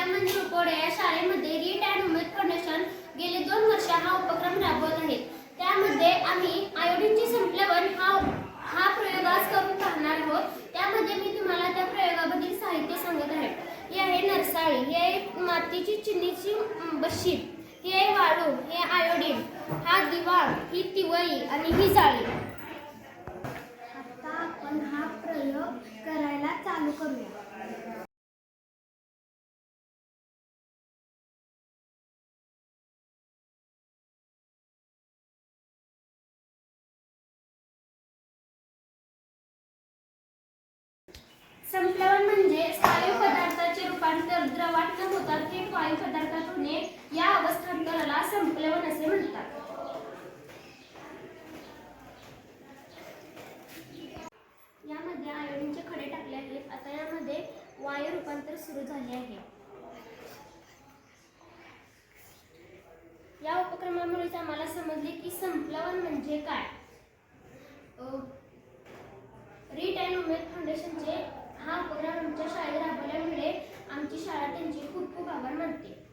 विद्यामंदिर उपवडे या शाळेमध्ये read and Umed foundation गेले दोन वर्ष हा उपक्रम राबवत आहे. त्यामध्ये आम्ही आयोडीनचे संपल्यावर हा हा प्रयोग आज करून पाहणार आहोत. त्यामध्ये मी तुम्हाला त्या प्रयोगाबद्दल साहित्य सांगत आहे. हे आहे नरसाळी हे आहे मातीची चिनीची बशीर हे आहे वाळू हे आयोडीन हा दिवाळ ही तिवळी आणि ही जाळी. आता आपण हा प्रयोग करायला चालू करूया. संप्लवन म्हणजे स्थायू पदार्थाचे रूपांतर द्रवात न होतात थेट वायू पदार्थात होणे या अवस्थांतराला संप्लवन असे म्हणतात. यामध्ये आयोडीनचे खडे टाकले आहेत. आता यामध्ये वायू रूपांतर सुरू झाले आहे. या उपक्रमामुळेच आम्हाला समजले की संप्लवन म्हणजे काय? रीट अँड उमेद फाउंडेशनचे हा उपक्रम आमच्या शाळेत राबवल्यामुळे आमची शाळा त्यांचे खूप खूप आभार मानते.